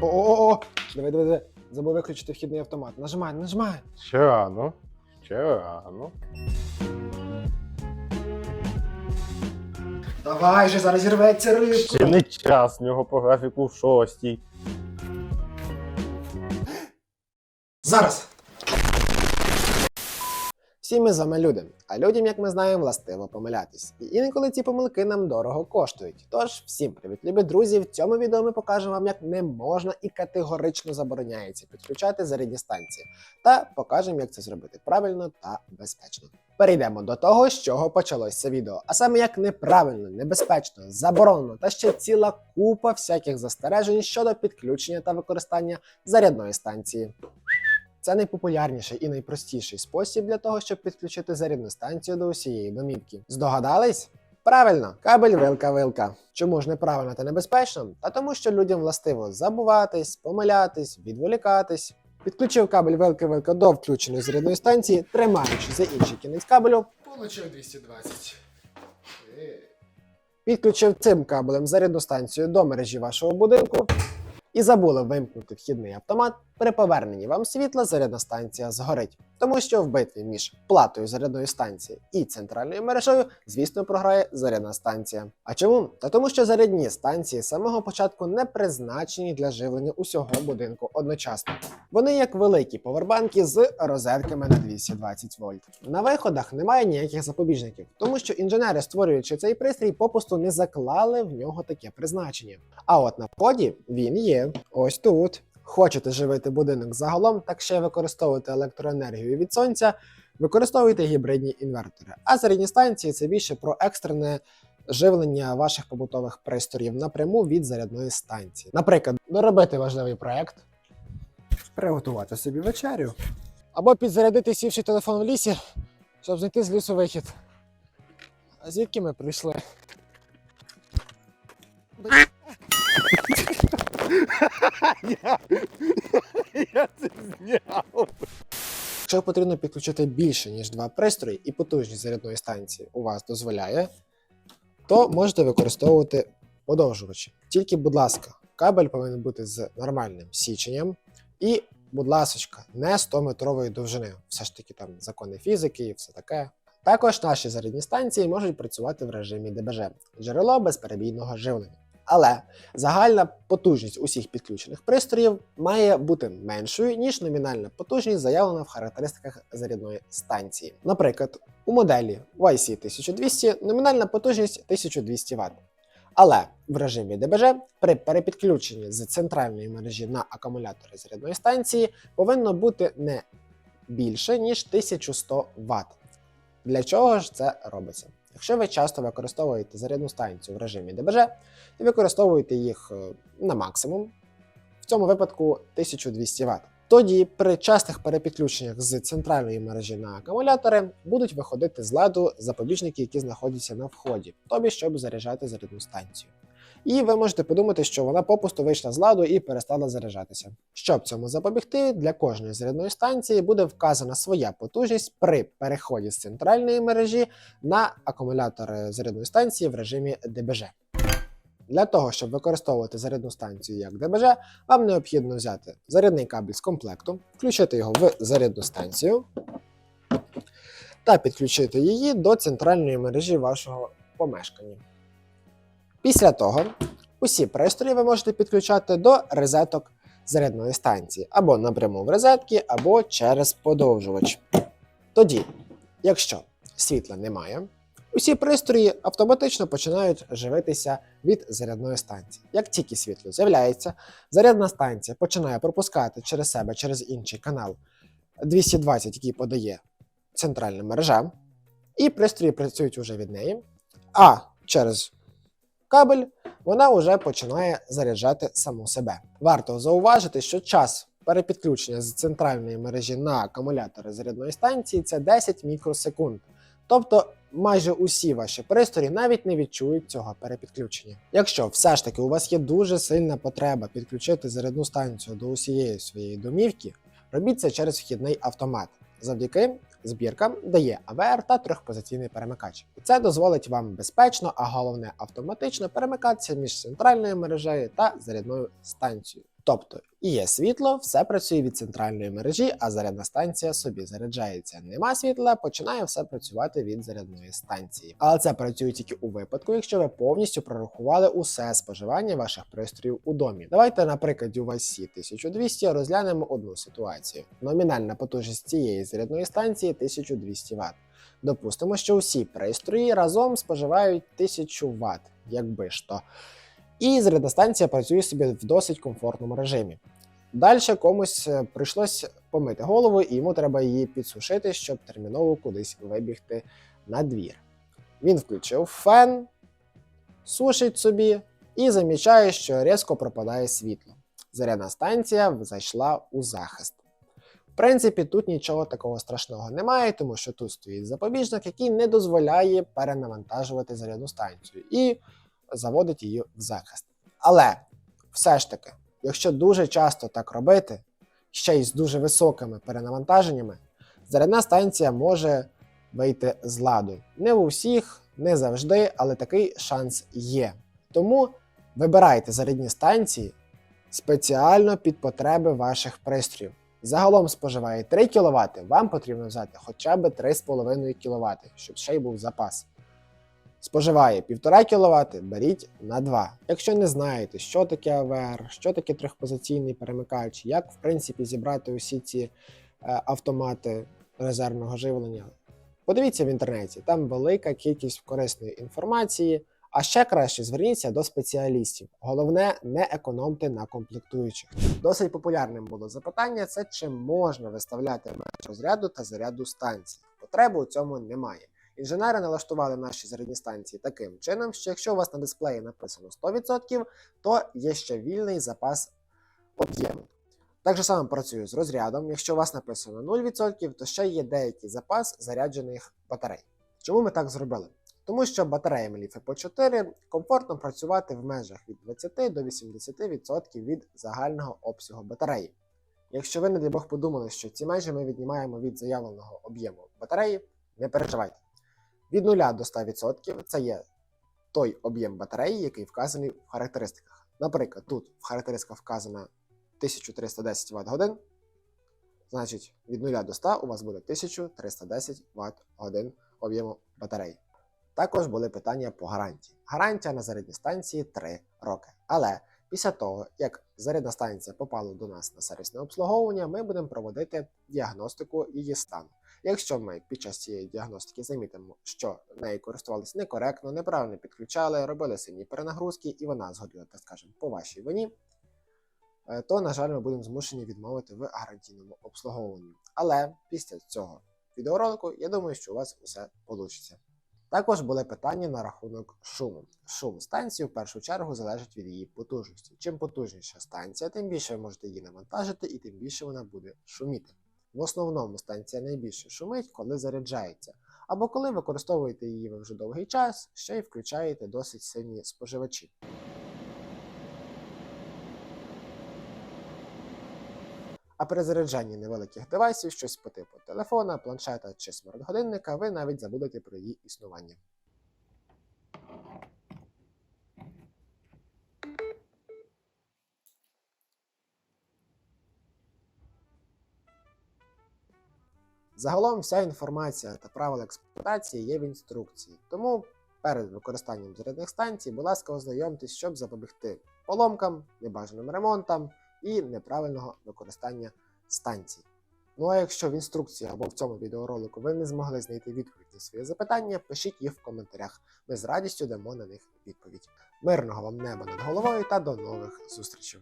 О-о-о! Диви, диви, диви. Забув виключити вхідний автомат. Нажимай, нажимай. Ще рано. Ще рано. Давай же, зараз зірветься рибка. Ще не час в нього по графіку в шостій. Зараз. Всі ми з вами люди, а людям, як ми знаємо, властиво помилятись. І інколи ці помилки нам дорого коштують. Тож, всім привіт, любі друзі! В цьому відео ми покажемо вам, як не можна і категорично забороняється підключати зарядні станції, та покажемо, як це зробити правильно та безпечно. Перейдемо до того, з чого почалось це відео, а саме як неправильно, небезпечно, заборонено та ще ціла купа всяких застережень щодо підключення та використання зарядної станції. Це найпопулярніший і найпростіший спосіб для того, щоб підключити зарядну станцію до усієї домівки. Здогадались? Правильно, кабель вилка-вилка. Чому ж неправильно та небезпечно? Та тому, що людям властиво забуватись, помилятись, відволікатись. Підключив кабель вилка-вилка до включеної зарядної станції, тримаючи за інший кінець кабелю, получив 220. Підключив цим кабелем зарядну станцію до мережі вашого будинку і забули вимкнути вхідний автомат, при поверненні вам світла зарядна станція згорить. Тому що в битві між платою зарядної станції і центральною мережею, звісно, програє зарядна станція. А чому? Та тому, що зарядні станції з самого початку не призначені для живлення усього будинку одночасно. Вони як великі повербанки з розетками на 220 вольт. На виходах немає ніяких запобіжників, тому що інженери, створюючи цей пристрій, попусту не заклали в нього таке призначення. А от на вході він є ось тут. Хочете живити будинок загалом, так ще використовувати електроенергію від сонця, використовуйте гібридні інвертори. А зарядні станції це більше про екстрене живлення ваших побутових пристроїв напряму від зарядної станції. Наприклад, доробити важливий проект, приготувати собі вечерю, або підзарядити сівший телефон в лісі, щоб знайти з лісу вихід. А звідки ми прийшли? Я це зняв. Якщо потрібно підключити більше, ніж два пристрої, і потужність зарядної станції у вас дозволяє, то можете використовувати подовжувачі. Тільки, будь ласка, кабель повинен бути з нормальним січенням і, будь ласка, не 100-метрової довжини. Все ж таки там закони фізики і все таке. Також наші зарядні станції можуть працювати в режимі ДБЖ джерело безперебійного живлення. Але загальна потужність усіх підключених пристроїв має бути меншою, ніж номінальна потужність, заявлена в характеристиках зарядної станції. Наприклад, у моделі YC 1200 номінальна потужність 1200 Вт. Але в режимі ДБЖ при перепідключенні з центральної мережі на акумулятори зарядної станції повинно бути не більше, ніж 1100 Вт. Для чого ж це робиться? Якщо ви часто використовуєте зарядну станцію в режимі ДБЖ і використовуєте їх е, на максимум, в цьому випадку 1200 Вт. Тоді при частих перепідключеннях з центральної мережі на акумулятори будуть виходити з ладу запобіжники, які знаходяться на вході, тобі щоб заряджати зарядну станцію. І ви можете подумати, що вона попусту вийшла з ладу і перестала заряджатися. Щоб цьому запобігти, для кожної зарядної станції буде вказана своя потужність при переході з центральної мережі на акумулятори зарядної станції в режимі ДБЖ. Для того, щоб використовувати зарядну станцію як ДБЖ, вам необхідно взяти зарядний кабель з комплекту, включити його в зарядну станцію та підключити її до центральної мережі вашого помешкання. Після того усі пристрої ви можете підключати до розеток зарядної станції або напряму в розетки, або через подовжувач. Тоді, якщо світла немає, усі пристрої автоматично починають живитися від зарядної станції. Як тільки світло з'являється, зарядна станція починає пропускати через себе через інший канал 220, який подає центральна мережа, і пристрої працюють уже від неї. А через кабель вона вже починає заряджати саму себе. Варто зауважити, що час перепідключення з центральної мережі на акумулятори зарядної станції це 10 мікросекунд. Тобто майже усі ваші пристрої навіть не відчують цього перепідключення. Якщо все ж таки у вас є дуже сильна потреба підключити зарядну станцію до усієї своєї домівки, Робіть це через вхідний автомат. Завдяки збіркам дає АВР та трьохпозиційний перемикач. І це дозволить вам безпечно, а головне автоматично перемикатися між центральною мережею та зарядною станцією. Тобто є світло, все працює від центральної мережі, а зарядна станція собі заряджається. Нема світла, починає все працювати від зарядної станції. Але це працює тільки у випадку, якщо ви повністю прорахували усе споживання ваших пристроїв у домі. Давайте на прикладі Васі 1200 розглянемо одну ситуацію. Номінальна потужність цієї зарядної станції 1200 Вт. Допустимо, що усі пристрої разом споживають 1000 Вт, якби ж то. І зарядна станція працює собі в досить комфортному режимі. Далі комусь е, прийшлось помити голову, і йому треба її підсушити, щоб терміново кудись вибігти на двір. Він включив фен, сушить собі і замічає, що різко пропадає світло. Зарядна станція зайшла у захист. В принципі, тут нічого такого страшного немає, тому що тут стоїть запобіжник, який не дозволяє перенавантажувати зарядну станцію і заводить її в захист. Але все ж таки, якщо дуже часто так робити, ще й з дуже високими перенавантаженнями, зарядна станція може вийти з ладу. Не у всіх, не завжди, але такий шанс є. Тому вибирайте зарядні станції спеціально під потреби ваших пристроїв. Загалом споживає 3 кВт, вам потрібно взяти хоча б 3,5 кВт, щоб ще й був запас. Споживає 1,5 кВт, беріть на 2. Якщо не знаєте, що таке АВР, що таке трьохпозиційний перемикач, як в принципі зібрати усі ці е, автомати резервного живлення, подивіться в інтернеті, там велика кількість корисної інформації. А ще краще зверніться до спеціалістів. Головне, не економте на комплектуючих. Досить популярним було запитання: це чи можна виставляти меж розряду та заряду станцій. Потреби у цьому немає. Інженери налаштували наші зарядні станції таким чином, що якщо у вас на дисплеї написано 100%, то є ще вільний запас об'єму. Так же само працює з розрядом. Якщо у вас написано 0%, то ще є деякий запас заряджених батарей. Чому ми так зробили? Тому що батареями ліфи 4 комфортно працювати в межах від 20 до 80% від загального обсягу батареї. Якщо ви, не дай Бог, подумали, що ці межі ми віднімаємо від заявленого об'єму батареї, не переживайте. Від 0 до 100% це є той об'єм батареї, який вказаний в характеристиках. Наприклад, тут в характеристиках вказано 1310 Вт годин. Значить, від 0 до 100 у вас буде 1310 Вт годин об'єму батареї. Також були питання по гарантії. Гарантія на зарядній станції 3 роки. Але після того, як зарядна станція попала до нас на сервісне обслуговування, ми будемо проводити діагностику її стану. Якщо ми під час цієї діагностики замітимо, що нею користувалися некоректно, неправильно підключали, робили сильні перенагрузки, і вона згоріла, так скажемо, по вашій вині, е, то, на жаль, ми будемо змушені відмовити в гарантійному обслуговуванні. Але після цього відеоролику, я думаю, що у вас усе вийде. Також були питання на рахунок шуму. Шум станції в першу чергу залежить від її потужності. Чим потужніша станція, тим більше ви можете її навантажити і тим більше вона буде шуміти. В основному станція найбільше шумить, коли заряджається, або коли використовуєте її вже довгий час, ще й включаєте досить сильні споживачі. А при заряджанні невеликих девайсів, щось по типу телефона, планшета чи смарт-годинника, ви навіть забудете про її існування. Загалом вся інформація та правила експлуатації є в інструкції, тому перед використанням зарядних станцій, будь ласка, ознайомтесь, щоб запобігти поломкам, небажаним ремонтам і неправильного використання станцій. Ну а якщо в інструкції або в цьому відеоролику ви не змогли знайти відповідь на своє запитання, пишіть їх в коментарях. Ми з радістю дамо на них відповідь. Мирного вам неба над головою та до нових зустрічей!